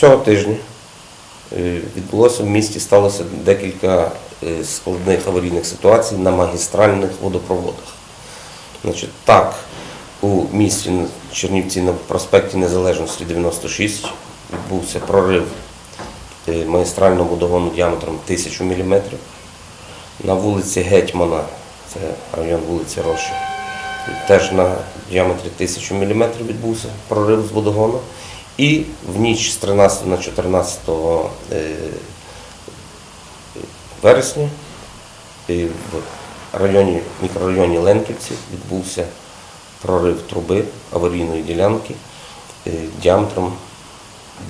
Цього тижня е, відбулося в місті, сталося декілька е, складних аварійних ситуацій на магістральних водопроводах. Значить, так, у місті Чернівці на проспекті Незалежності 96 відбувся прорив е, магістрального водогону діаметром 1000 мм. На вулиці Гетьмана, це район вулиці Роші, теж на діаметрі 1000 мм відбувся прорив з водогону. І в ніч з 13 на 14 е, вересня в районі, мікрорайоні Ленківці відбувся прорив труби аварійної ділянки е, діаметром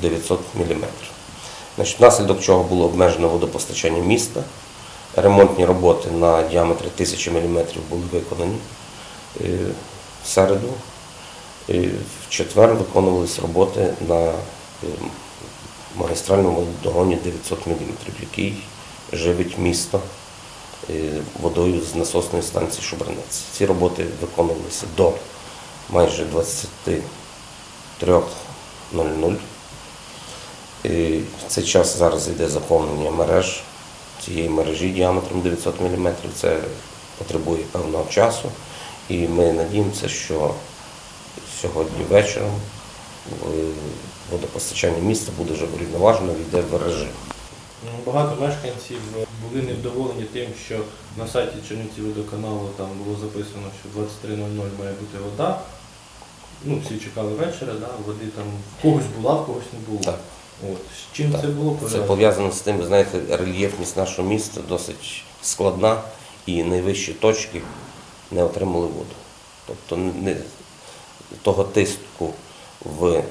900 мм. Значить, внаслідок чого було обмежено водопостачання міста. Ремонтні роботи на діаметрі 1000 мм були виконані е, в середу. В четвер виконувалися роботи на е, магістральному водогоні 900 мм, який живить місто е, водою з насосної станції Шубранець. Ці роботи виконувалися до майже 23.00. І В цей час зараз йде заповнення мереж цієї мережі діаметром 900 мм. Це потребує певного часу. І ми надіємося, що сьогодні вечором водопостачання міста буде вже врівноважено, війде в режим. Ну, Багато мешканців були невдоволені тим, що на сайті Чернівці водоканалу там було записано, що 23.00 має бути вода. Ну, всі чекали вечора, да, води там в когось була, в когось не було. Так. От. З чим Так. це було Це пов'язано? пов'язано з тим, ви знаєте, рельєфність нашого міста досить складна і найвищі точки не отримали воду. Тобто не, того тиску в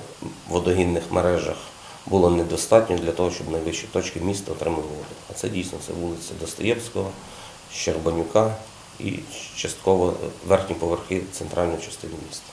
водогінних мережах було недостатньо для того, щоб найвищі точки міста отримали воду. А це дійсно це вулиця Достоєвського, Щербанюка і частково верхні поверхи центральної частини міста.